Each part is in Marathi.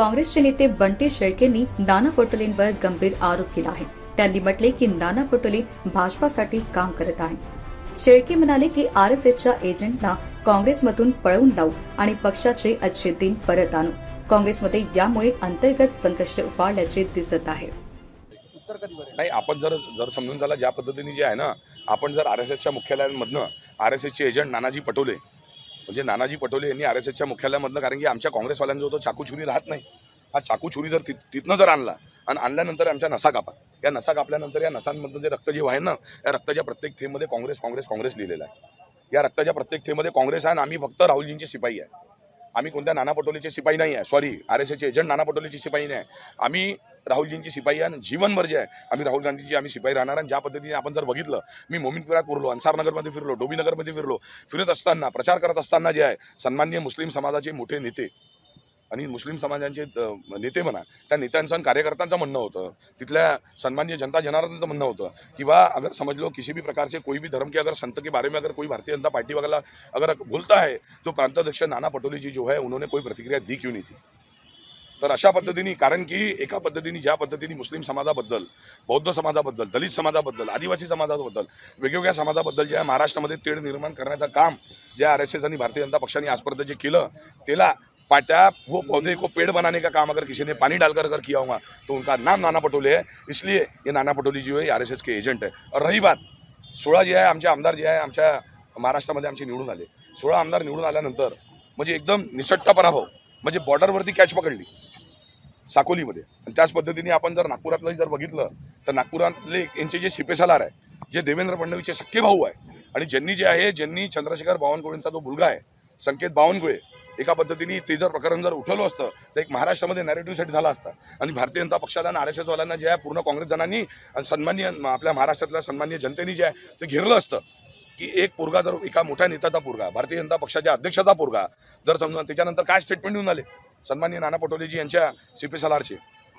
काँग्रेसचे नेते बंटी शेळकेंनी नाना पटोलेंवर गंभीर आरोप केला आहे. त्यांनी म्हटले की नाना पटोले भाजपासाठी काम करत आहे शेळके म्हणाले की आरएसएसच्या एजंटना काँग्रेसमधून पळवून लावू आणि पक्षाचे अच्छे दिन परत आणू. काँग्रेसमध्ये यामुळे अंतर्गत संघर्ष उफाळल्याचे दिसत आहे. नाही आपण जर जर समजून झाला ज्या पद्धतीने जे आहे ना आपण जर आर एस एसच्या मुख्यालयांमधनं आर एस एसचे एजंट नानाजी पटोले म्हणजे नानाजी पटोले यांनी आर एस एसच्या मुख्यालयामधनं कारण की आमच्या काँग्रेसवाल्यांजवळ तो चाकू छुरी राहत नाही. हा चाकू छुरी जर तिथ तिथनं जर आणला आणि आणल्यानंतर आमच्या नसा कापा. या नसा कापल्यानंतर या नसांमधनं जे रक्त जे आहे ना या रक्ताच्या प्रत्येक थेमध्ये काँग्रेस काँग्रेस काँग्रेस लिहिलेला आहे. या रक्ताच्या प्रत्येक थेमध्ये काँग्रेस आहे आणि आम्ही फक्त राहुलजींचे शिपाई आहे. आम्ही कोणत्या नाना पटोलेचे शिपाई नाही आहे. सॉरी आर एस एचे एजंट नाना पटोलेचे शिपाई नाही आहे. आम्ही राहुलजींची शिपाई आहे आणि जीवनभर जे आहे आम्ही राहुल गांधीची आम्ही शिपाई राहणार आणि ज्या पद्धतीने आपण जर बघितलं मी मोमिनपुरात उरलो अन्सारनगरमध्ये फिरलो डोबीनगरमध्ये फिरलो फिरत असताना प्रचार करत असताना जे आहे सन्माननीय मुस्लिम समाजाचे मोठे नेते आणि मुस्लिम समाजांचे नेते म्हणा त्या नेत्यांचं आणि कार्यकर्त्यांचं म्हणणं होतं. तिथल्या सन्मान्य जनता जनार्दनचं म्हणणं होतं कि बा अगर समझ लो किसी भी प्रकार से कोई भी धर्म के अगर संत के बारे में अगर कोई भारतीय जनता पार्टी वाला अगर बोलता है तो प्रांताध्यक्ष नाना पटोले जी जो है उन्होंने कोई प्रतिक्रिया दी क्यों नहीं थी? तर अशा पद्धतीने कारण की एका पद्धतीने ज्या पद्धतीने मुस्लिम समाजाबद्दल बौद्ध समाजाबद्दल दलित समाजाबद्दल आदिवासी समाजाबद्दल वेगवेगळ्या समाजाबद्दल जे आहे महाराष्ट्रामध्ये तेढ निर्माण करण्याचं काम जे आर एस एस आणि भारतीय जनता पक्षाने आजपर्यंत जे केलं त्याला पाटा वो पौधे को पेड़ बनाने का काम अगर किसी ने पानी डालकर अगर किया होगा तो उनका नाम नाना पटोले है। इसलिए ये नाना पटोले जी है आर एस एस के एजंट है। और रही बात सोळा जे आहे आमचे आमदार जे आहे आमच्या महाराष्ट्रामध्ये आमचे निवडून आले. सोळा आमदार निवडून आल्यानंतर म्हणजे एकदम निसट्टा पराभव म्हणजे बॉर्डरवरती कॅच पकडली. साकोलीमध्ये. आणि त्याच पद्धतीने आपण जर नागपुरातलं जर बघितलं तर नागपुरातले यांचे जे शिपेसालार आहे जे देवेंद्र फडणवीसचे सख्खे भाऊ आहे आणि ज्यांनी जे आहे ज्यांनी चंद्रशेखर बावनकुळेंचा जो मुलगा आहे संकेत बावनकुळे एका पद्धतीने ते जर प्रकरण जर उठवलं असतं तर एक महाराष्ट्रामध्ये नॅरेटिव्ह सेट झाला असता. आणि भारतीय जनता पक्षाला आणि आर एस एसवाल्यांना जे आहे पूर्ण काँग्रेस जणांनी आणि सन्मान्य आपल्या महाराष्ट्रातल्या सन्मान्य जनतेने जे आहे ते घेरलं असतं. की एक पोरगा जर एका मोठ्या नेत्याचा पोरगा भारतीय जनता पक्षाच्या अध्यक्षाचा पोरगा जर समजा त्याच्यानंतर काय स्टेटमेंट देऊन आले? सन्मान्य नाना पटोलेजी यांच्या सी पी सलारचे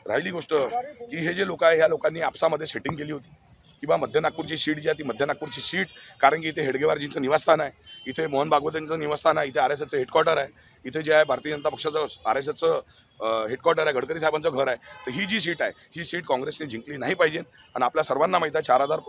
राहिली गोष्ट की हे जे लोक आहे ह्या लोकांनी आपसामध्ये सेटिंग केली होती. किंवा मध्य नागपूरची सीट जी आहे ती मध्य नागपूरची सीट कारण की इथे हेडगेवारजींचं निवासस्थान आहे. इथे मोहन भागवतांचं निवासस्थान आहे इथे आर एस एसचं हेडक्वार्टर आहे. इथे जे आहे भारतीय जनता पक्षाचं आर एस एसचं हेडक्वार्टर आहे गडकरी साहेबांचं घर आहे. तर ही जी सीट आहे ही सीट काँग्रेसने जिंकली नाही पाहिजे. आणि आपल्या सर्वांना माहीत आहे चार हजार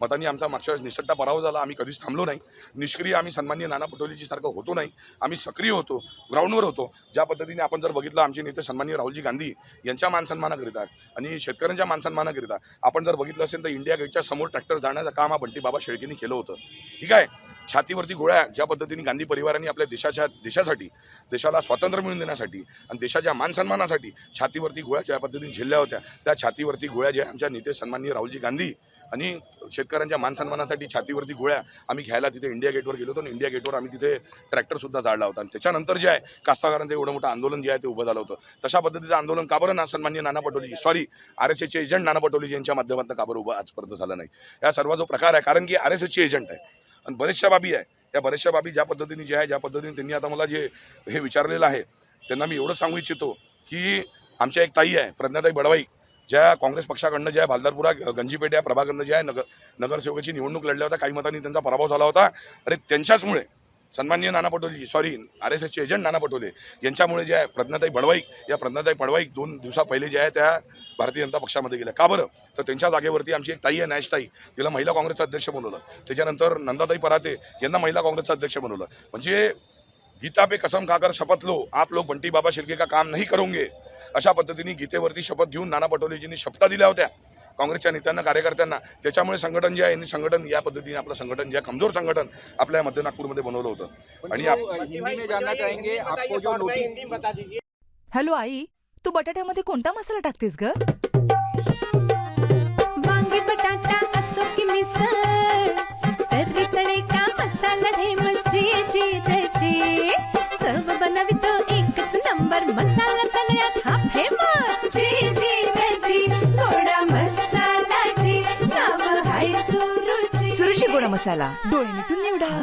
मतांनी आमचा मागच्या वेळेस निसट्टा पराभव झाला. आम्ही कधीच थांबलो नाही. निष्क्रिय आम्ही सन्माननीय नाना पटोलेजी सारखं होतो नाही. आम्ही सक्रिय होतो ग्राउंडवर होतो. ज्या पद्धतीने आपण जर बघितलं आमचे नेते सन्मान्य राहुलजी गांधी यांच्या मानसन्मानाकरिता आणि शेतकऱ्यांच्या मानसन्मानाकरिता आपण जर बघितलं असेल तर इंडिया गेटच्या समोर ट्रॅक्टर जाण्याचं काम हा बंटी बाबा शेळकेंनी केलं होतं. ठीक आहे? छातीवरती गोळ्या ज्या पद्धतीने गांधी परिवाराने आपल्या देशाच्या देशासाठी देशाला स्वातंत्र्य मिळवून देण्यासाठी आणि देशाच्या मानसन्मानासाठी छातीवरती गोळ्या ज्या पद्धतीने झेलल्या होत्या त्या छातीवरती गोळ्या ज्या आमच्या नेते सन्माननीय राहुलजी गांधी आणि शेतकऱ्यांच्या मानसन्मानासाठी छातीवरती गोळ्या आम्ही घ्यायला तिथे इंडिया गेटवर गेलो होतो आणि इंडिया गेटवर आम्ही तिथे ट्रॅक्टरसुद्धा जाळला होता. आणि त्याच्यानंतर जे आहे कास्तकारांचं एवढं मोठं आंदोलन जे आहे ते उभं झालं होतं. तशा पद्धतीचं आंदोलन का बरं ना सन्मान्य Nana Patole ji sorry R S एसचे एजंट नाना पटोलेजी यांच्या माध्यमातून का बरं उभं आजपर्यंत झालं नाही. या सर्व जो प्रकार आहे कारण की आर एस एसचे एजंट आहे. आणि बरेचशा बाबी आहे. त्या बऱ्याचशा बाबी ज्या पद्धतीने जे आहे ज्या पद्धतीने त्यांनी आता मला जे हे विचारलेलं आहे त्यांना मी एवढं सांगू इच्छितो की आमच्या एक ताई आहे प्रज्ञाताई बडवाई ज्या काँग्रेस पक्षाकडनं ज्या भालदारपुरा गंजीपेठ या प्रभागाकडनं जे आहे नगर नगरसेवकाची निवडणूक लढल्या होत्या काही मतांनी त्यांचा पराभव झाला होता. अरे त्यांच्याचमुळे सन्मान्य Nana Patole ji sorry R S एसचे एजंट नाना पटोले यांच्यामुळे जे आहे प्रज्ञाताई बडवाईक या प्रज्ञाताई बडवाईक दोन दिवसा पहिले जे आहे त्या भारतीय जनता पक्षामध्ये गेल्या. का बरं? तर त्यांच्या जागेवरती आमची एक ताई आहे नॅशताई तिला महिला काँग्रेसचा अध्यक्ष बनवलं. त्याच्यानंतर नंदाताई पराते यांना महिला काँग्रेसचा अध्यक्ष बनवलं. म्हणजे गीता पे कसम खाकर शपथ लो. आप लोग बंटी बाबा शिर्के का काम नाही करोगे. अशा पद्धतीने गीतेवरती शपथ घेऊन नाना पटोलेजींनी शपथा दिल्या होत्या. काँग्रेसच्या नेत्यांना कार्यकर्त्यांना त्याच्यामुळे संघटन जे आहे यांनी संघटन या पद्धतीने आपलं संघटन जे आहे, कमजोर संघटन आपल्या मध्य नागपूरमध्ये बनवलं होतं. आणि आप- हिंदी में जानना चाहेंगे आपको जो नोटिस हॅलो आई तू बटाट्यामध्ये कोणता मसाला टाकतेस ग? वांगी बटाटा असो की मिसळ. मसाला जी